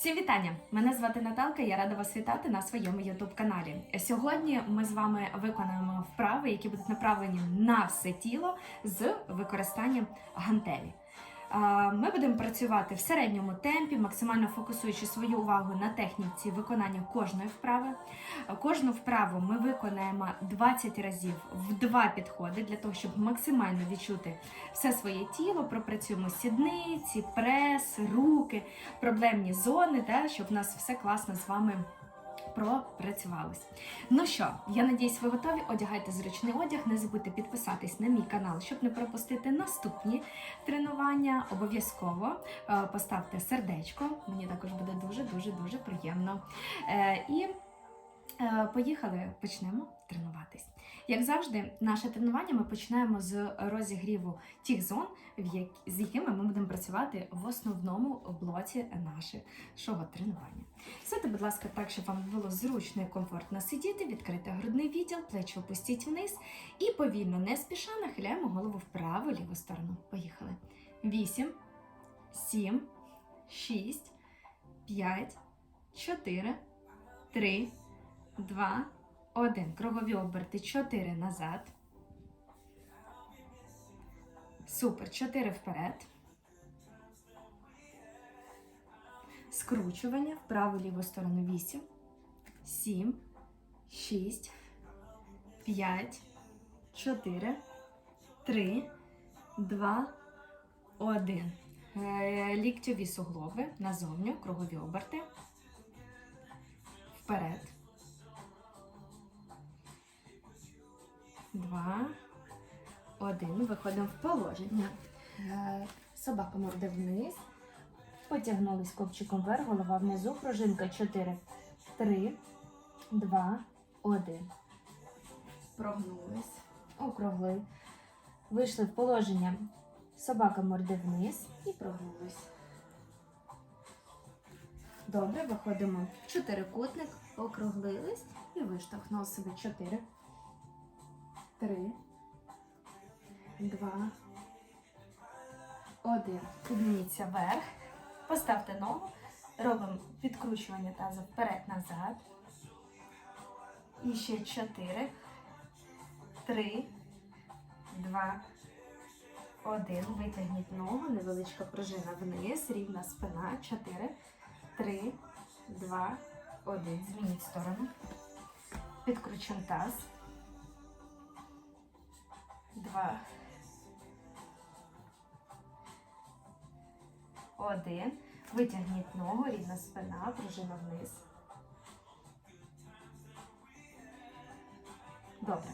Всім вітання! Мене звати Наталка. Я рада вас вітати на своєму youtube каналі. Сьогодні ми з вами виконаємо вправи, які будуть направлені на все тіло з використанням гантелі. Ми будемо працювати в середньому темпі, максимально фокусуючи свою увагу на техніці виконання кожної вправи. Кожну вправу ми виконаємо 20 разів в два підходи для того, щоб максимально відчути все своє тіло. Пропрацюємо сідниці, прес, руки, проблемні зони, та, щоб у нас все класно з вами пропрацювалось. Ну що, я надіюсь, ви готові. Одягайте зручний одяг. Не забудьте підписатись на мій канал, щоб не пропустити наступні тренування. Обов'язково е, поставте сердечко. Мені також буде дуже дуже дуже приємно. Е, І поїхали, почнемо тренуватись. Як завжди, наше тренування ми починаємо з розігріву тих зон, з якими ми будемо працювати в основному блоці нашого тренування. Сидьте, будь ласка, так, щоб вам було зручно і комфортно сидіти, відкрити грудний відділ, плечі опустіть вниз і повільно, не спіша, нахиляємо голову вправо, ліву сторону. Поїхали. 8, 7, 6, 5, 4, 3, 2, 1. Кругові оберти 4 назад. Супер. 4 вперед. Скручування в праву ліву сторону 8, 7, 6, 5, 4, 3, 2, 1. Е, Ліктьові суглоби назовню, кругові оберти. Вперед. Два, один. Виходимо в положення. Е, Собака морде вниз. Потягнулись копчиком вверх, голова внизу, пружинка 4, 3, 2, 1. Прогнулись, округли. Вийшли в положення. Собака морде вниз і прогнулись. Добре, виходимо в чотирикутник, округлились і виштовхнули себе 4, 3, 2, 1. Підніться вверх. Поставте ногу, робимо відкручування тазу вперед-назад. І ще 4, 3, 2, 1. Витягніть ногу, невеличка пружина вниз, рівна спина. 4, 3, 2, 1. Змініть сторону. Підкручуємо таз. 2, Один. Витягніть ногу, рівна спина, пружина вниз. Добре.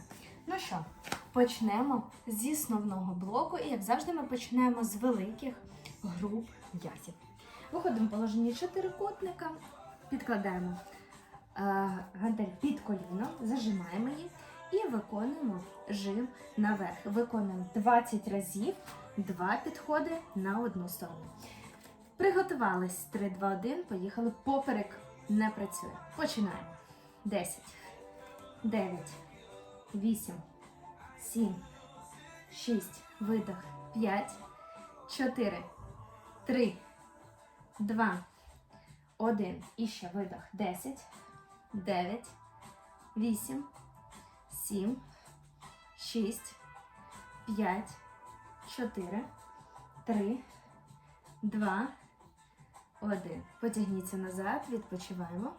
Ну що, почнемо зі основного блоку. І як завжди, ми починаємо з великих груп м'язів. Виходимо в положення чотирикутника, підкладаємо е, гантель під коліно, зажимаємо її і виконуємо жим наверх. Виконуємо 20 разів, два підходи на одну сторону. Приготувались 3, 2, 1. Поїхали. Поперек не працює. Починаємо. 10, 9, 8, 7, 6, видох, 5, 4, 3, 2, 1. І ще видох. 10, 9, 8, 7, 6, 5, 4, 3, 2, 1. Потягніться назад, відпочиваємо.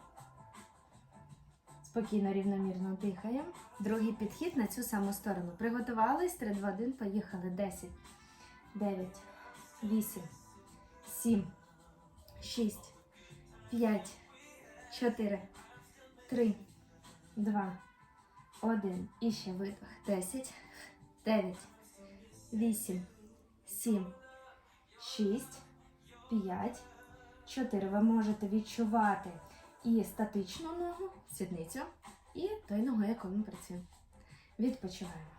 Спокійно, рівномірно дихаємо. Другий підхід на цю саму сторону. Приготувались. 3, 2, 1. Поїхали. 10, 9, 8, 7, 6, 5, 4, 3, 2, 1. І ще видох. 10, 9, 8, 7, 6, 5, 4. Ви можете відчувати і статичну ногу, сідницю, і той ногою, якою ми працюємо. Відпочиваємо.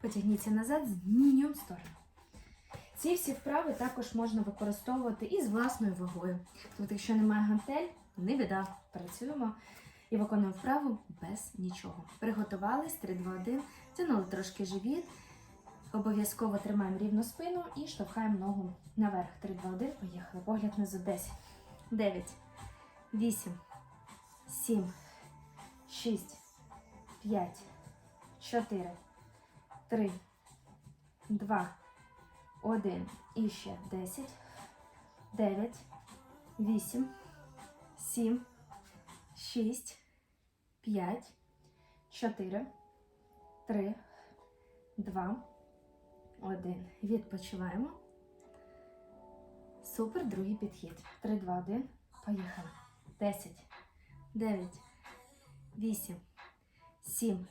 Потягніться назад, змінюємо сторону. Ці всі вправи також можна використовувати і з власною вагою. Тобто, якщо немає гантель, не біда. Працюємо і виконуємо вправу без нічого. Приготувались, 3, 2, 1. Тянули трошки живіт. Обов'язково тримаємо рівну спину і штовхаємо ногу наверх. 3, 2, 1. Поїхали. Погляд внизу 10, дев'ять, вісім, сім, шість, п'ять, чотири, три, два, один. І ще десять, дев'ять, вісім, сім, шість, п'ять, чотири, три, два, один. Відпочиваємо. Супер, другий підхід. 3, 2, 1. Поїхали. 10, 9, 8, 7,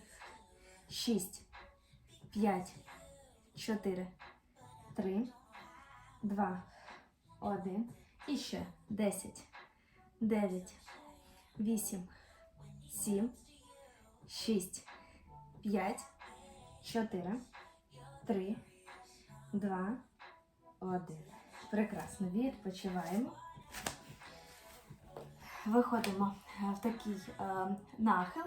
6, 5, 4, 3, 2, 1. І ще 10, 9, 8, 7, 6, 5, 4, 3, 2, 1. Прекрасно. Відпочиваємо. Виходимо е, в такий е, нахил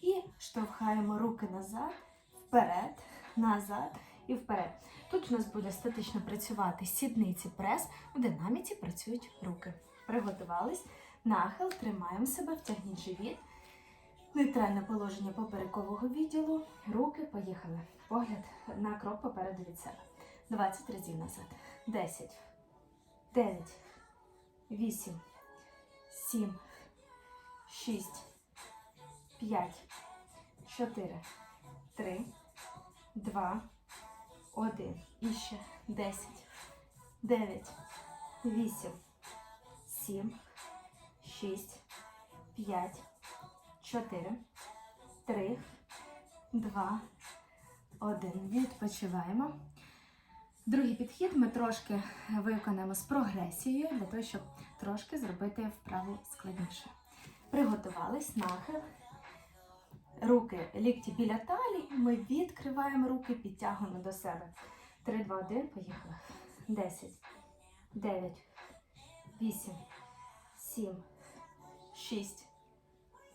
і штовхаємо руки назад, вперед, назад і вперед. Тут у нас буде статично працювати сідниці прес, у динаміці працюють руки. Приготувались. Нахил, тримаємо себе, втягніть живіт. Нейтральне положення поперекового відділу. Руки, поїхали. Погляд на крок попереду від себе. 20 разів назад. 10, 9, 8, 7, 6, 5, 4, 3, 2, 1. І ще 10, 9, 8, 7, 6, 5, 4, 3, 2, 1. Відпочиваємо. Другий підхід ми трошки виконаємо з прогресією для того, щоб трошки зробити вправу складніше. Приготувались, нахил. Руки лікті біля талії. Ми відкриваємо руки, підтягуємо до себе. 3, 2, 1, поїхали. 10, 9, 8, 7, 6,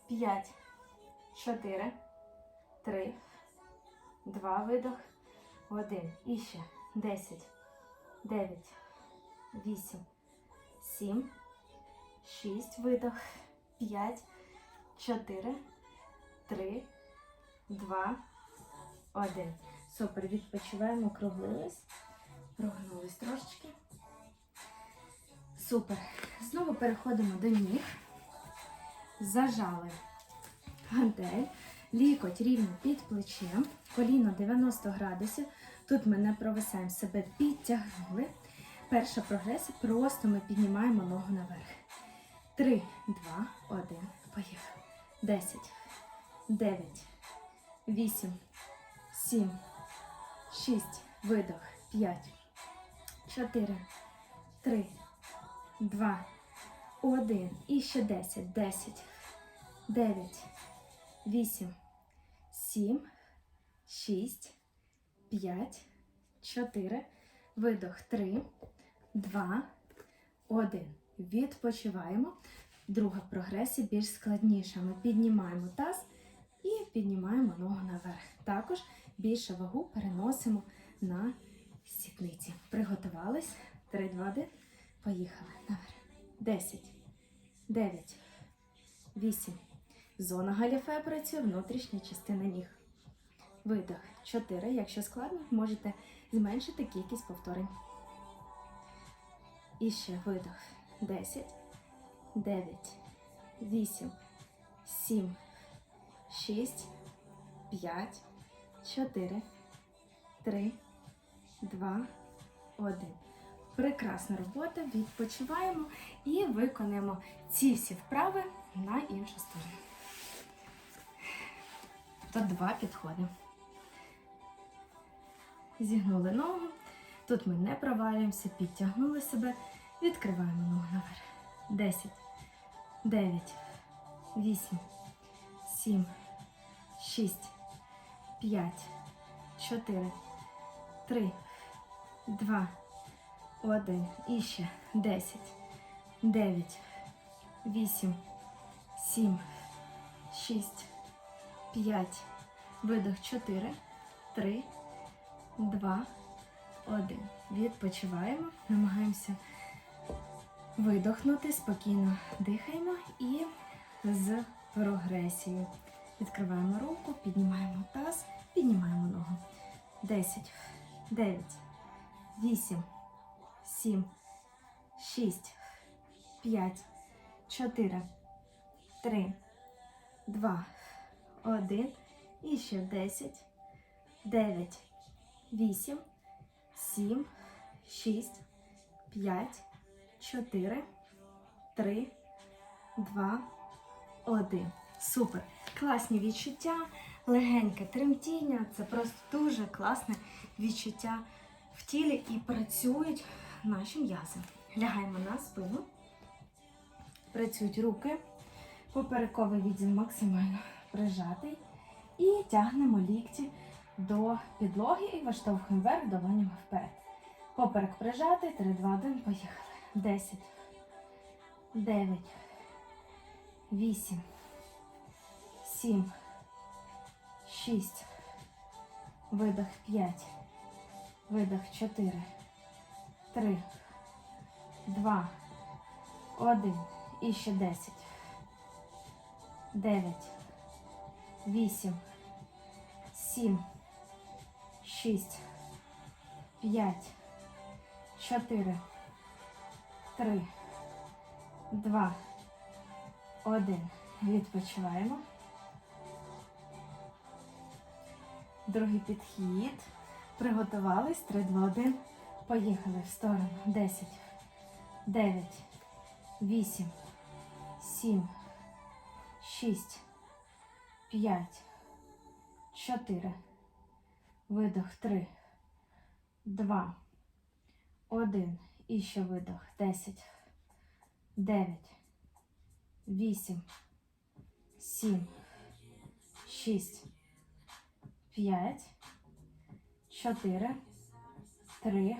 5, 4, 3, 2, видох, 1. І ще. 10, 9, 8, 7, 6, видох, 5, 4, 3, 2, 1. Супер, відпочиваємо, округлились, прогнулись трошечки. Супер. Знову переходимо до ніг. Зажали. Гантель, лікоть рівно під плечем, коліно 90 градусів. Тут ми не провисаємо себе, підтягнули. Перша прогресія, просто ми піднімаємо ногу наверх. 3, 2, 1. Поїхали. 10, 9, 8, 7, 6, видох, 5, 4, 3, 2, 1. І ще 10, 10, 9, 8, 7, 6, 5, 4, видох 3, 2, 1. Відпочиваємо. Друга прогресія більш складніша. Ми піднімаємо таз і піднімаємо ногу наверх. Також більше вагу переносимо на сідниці. Приготувались. 3, 2, 1. Поїхали. Наверх. 10, 9, 8. Зона галіфе працює, внутрішня частина ніг. Видох 4. Якщо складно, можете зменшити кількість повторень. І ще видох 10, 9, 8, 7, 6, 5, 4, 3, 2, 1. Прекрасна робота. Відпочиваємо і виконуємо ці всі вправи на іншу сторону. Тут два підходи. Зігнули ногу. Тут ми не провалюємося, підтягнули себе, відкриваємо ногу наверх. 10, 9, 8, 7, 6, 5, 4, 3, 2, 1. І ще. 10, 9, 8, 7, 6, 5, видох 4, 3, 2, 1. Відпочиваємо, намагаємося видохнути, спокійно дихаємо. І з прогресією. Відкриваємо руку, піднімаємо таз, піднімаємо ногу. 10, 9, 8, 7, 6, 5, 4, 3, 2, 1. І ще 10, 9, 8, 7, 6, 5, 4, 3, 2, 1. Супер! Класні відчуття, легеньке тремтіння. Це просто дуже класне відчуття в тілі і працюють наші м'язи. Лягаємо на спину, працюють руки, поперековий відділ максимально прижатий. І тягнемо лікті до підлоги і виштовхуємо вверх долонями вперед. Поперек прижатий, 3, 2, 1, поїхали. 10, 9, 8, 7, 6, видох 5, видох 4, 3, 2, 1. І ще 10, 9, 8, 7, 6, 5, 4, 3, 2, 1. Відпочиваємо. Другий підхід. Приготувались. 3, 2, 1. Поїхали в сторону. 10, 9, 8, 7, 6, 5, 4, видох 3, 2, 1. І ще видох 10, 9, 8, 7, 6, 5, 4, 3,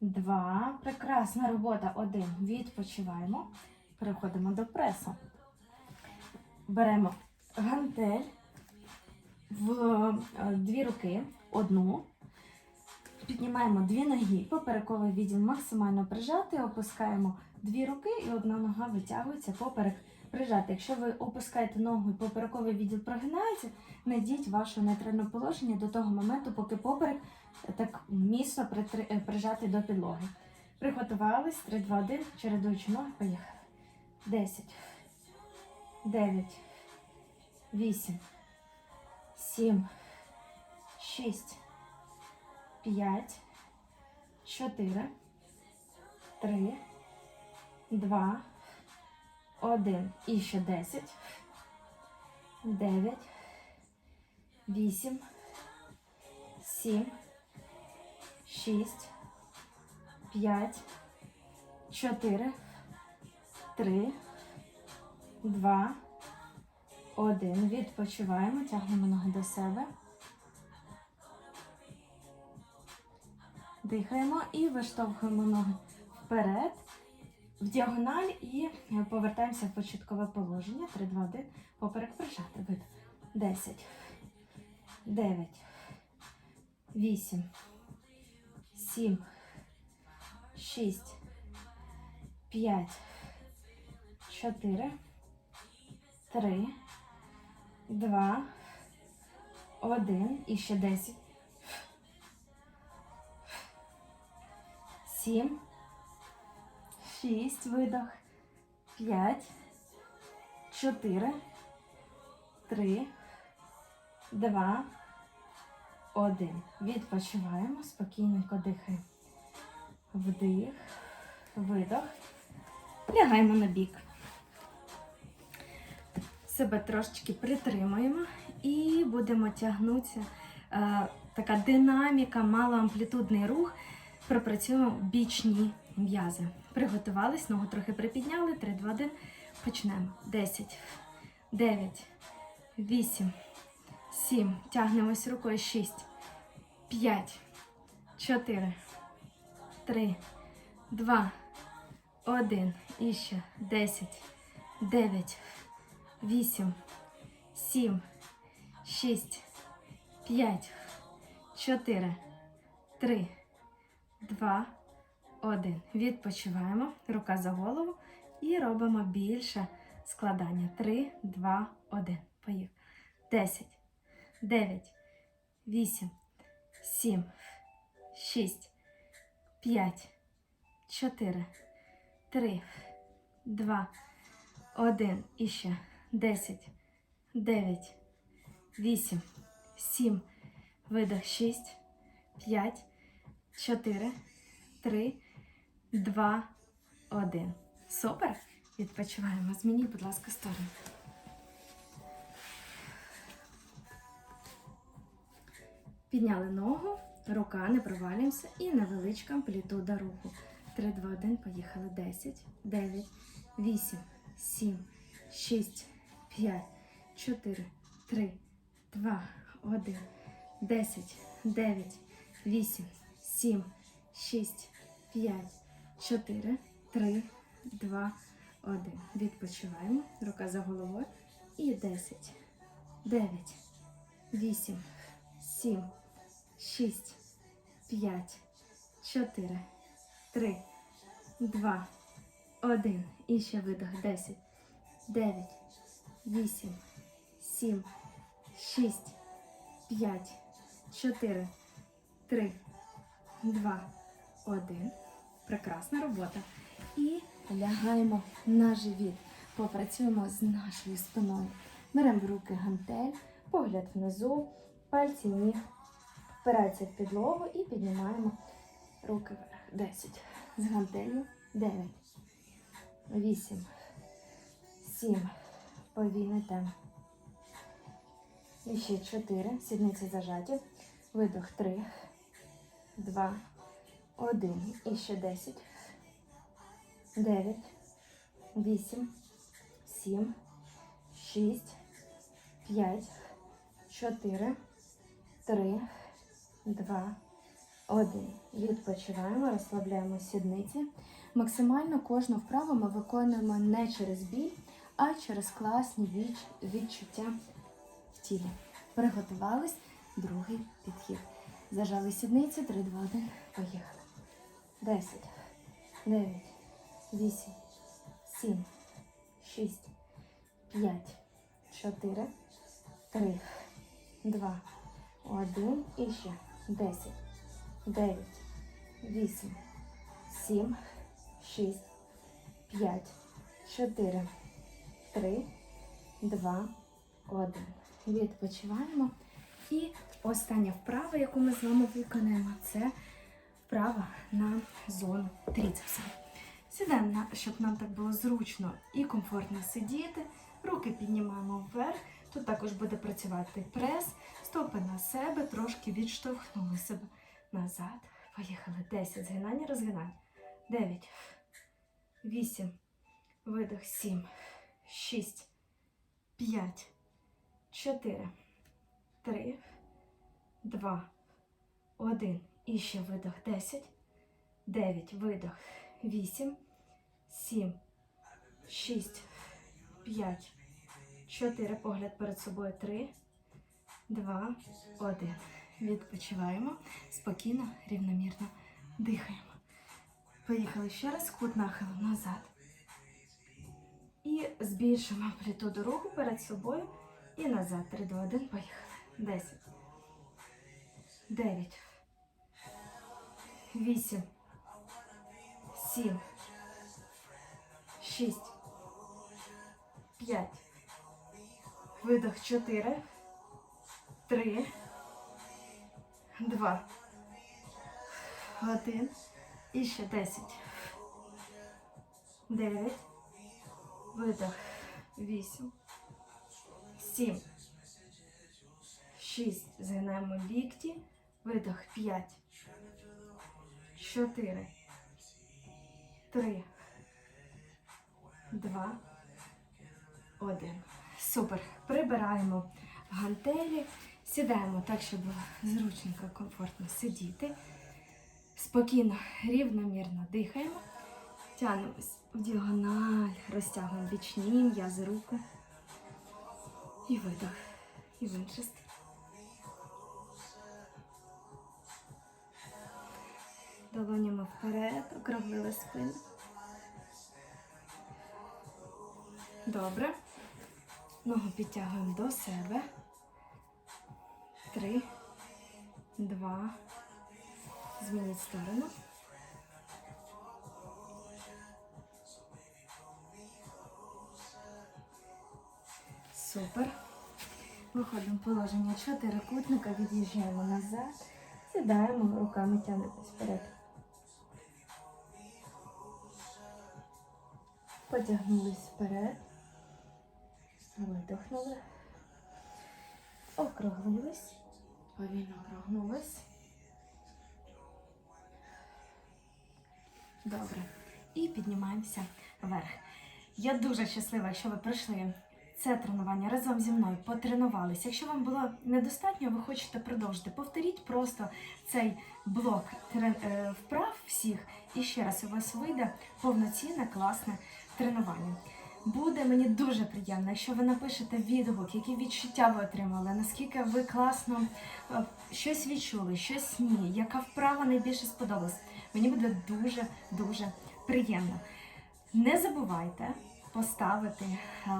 2. Прекрасна робота. 1. Відпочиваємо. Переходимо до пресу. Беремо гантель в е, дві руки, одну. Піднімаємо дві ноги, поперековий відділ максимально прижати, опускаємо дві руки і одна нога витягується поперек прижати. Якщо ви опускаєте ногу і поперековий відділ прогинається, найдіть ваше нейтральне положення до того моменту, поки поперек так міцно е, прижати до підлоги. Приготувались, 3, 2, 1, чередуючи ноги, поїхали. 10, 9, 8, 7, 6, 5, 4, 3, 2, 1. І ще 10, 9, 8, 7, 6, 5, 4, 3, 2, 1. Відпочиваємо, тягнемо ноги до себе. Дихаємо і виштовхуємо ноги вперед, в діагональ і повертаємося в початкове положення. 3, 2, 1. Поперек прижати. Вид. 10, 9, 8, 7, 6, 5, 4, 3, 2, 1. І ще 10. 7, 6, видох, 5, 4, 3, 2, 1. Відпочиваємо, спокійненько дихаємо. Вдих, видох. Лягаємо на бік. Себе трошечки притримуємо і будемо тягнутися. Е, така динаміка, малоамплітудний рух. Пропрацюємо бічні м'язи. Приготувались, ногу трохи припідняли. 3, 2, 1. Почнемо. 10, 9, 8, 7. Тягнемось рукою. 6, 5, 4, 3, 2, 1. І ще 10, 9, 8, 7, 6, 5, 4, 3, 2, один. Відпочиваємо. Рука за голову. І робимо більше складання. Три, два, один. Поїхали. Десять, дев'ять, вісім, сім, шість, п'ять, чотири, три, два, один. І ще. Десять, дев'ять, вісім, сім. Видох. Шість, п'ять, чотири, три, два, один. Супер. Відпочиваємо. Змініть, будь ласка, сторону. Підняли ногу, рука, не провалюємося і невеличка амплітуда руху. 3, 2, 1, поїхали. 10, 9, 8, 7, 6, 5, 4, 3, 2, 1, 10, 9, 8, 7, 6, 5, 4, 3, 2, 1. Відпочиваємо. Рука за головою. І 10, 9, 8, 7, 6, 5, 4, 3, 2, 1. І ще видох. 10, 9, 8, 7, 6, 5, 4, 3, 2, 1. Прекрасна робота. І лягаємо на живіт. Попрацюємо з нашою спиною. Беремо в руки гантель, погляд внизу, пальці ніг впираються в підлогу і піднімаємо руки вверх. 10. З гантелью. 9. 8. 7. Повільний темп. І ще 4. Сідниці зажаті. Видох 3. 2. 1. І ще 10. 9, 8, 7, 6, 5, 4, 3, 2, 1. Відпочиваємо, розслабляємо сідниці. Максимально кожну вправу ми виконуємо не через біль, а через класні відч- відчуття в тілі. Приготувались. Другий підхід. Зажали сідниці. 3, 2, 1. Поїхали. 10, 9, 8, 7, 6, 5, 4, 3, 2, 1 і ще 10, 9, 8, 7, 6, 5, 4, 3, 2, 1. Відпочиваємо. І остання вправа, яку ми з вами виконаємо, це вправа на зону тріцепса. Сідаємо, щоб нам так було зручно і комфортно сидіти. Руки піднімаємо вверх. Тут також буде працювати прес, стопи на себе, трошки відштовхнули себе назад. Поїхали. 10. Згинання, розгинання. 9, 8, видох, 7, 6, 5, 4, 3, 2, 1. І ще видох. 10, 9, видох. 8, 7, 6, 5, 4. Погляд перед собою. 3, 2, 1. Відпочиваємо. Спокійно, рівномірно дихаємо. Поїхали ще раз. Кут нахилу назад. І збільшуємо амплітуду руху перед собою. І назад. 3, 2, 1. Поїхали. 10, 9, 8, сім, шість, п'ять, видох чотири, три, два, один. І ще десять. Дев'ять. Видох. Вісім. Сім. Шість. Згинаємо лікті. Видох. П'ять. Чотири. Три. Два. Один. Супер. Прибираємо гантелі. Сідаємо так, щоб було зручненько, комфортно сидіти. Спокійно, рівномірно дихаємо. Тягнемось в діагональ, розтягуємо бічні м'язи руку. І видох. І в інший сторону. долонями вперед, округлили спину. Добре. Ногу підтягуємо до себе. Три, два. Змініть сторону. Супер. Виходимо в положення чотирикутника, від'їжджаємо назад, сідаємо, руками тягнетесь вперед. Потягнулись вперед. Видохнули. Округлились. Повільно округлились. Добре. І піднімаємося вверх. Я дуже щаслива, якщо ви пройшли це тренування разом зі мною, потренувалися. Якщо вам було недостатньо, ви хочете продовжити, повторіть просто цей блок е, вправ всіх, і ще раз у вас вийде повноцінне класне тренування. Буде мені дуже приємно, якщо ви напишете відгук, які відчуття ви отримали, наскільки ви класно е, щось відчули, щось ні, яка вправа найбільше сподобалась. Мені буде дуже дуже приємно. Не забувайте поставити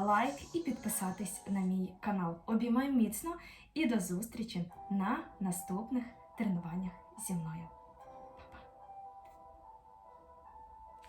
лайк і підписатись на мій канал. Обіймаю міцно і до зустрічі на наступних тренуваннях зі мною.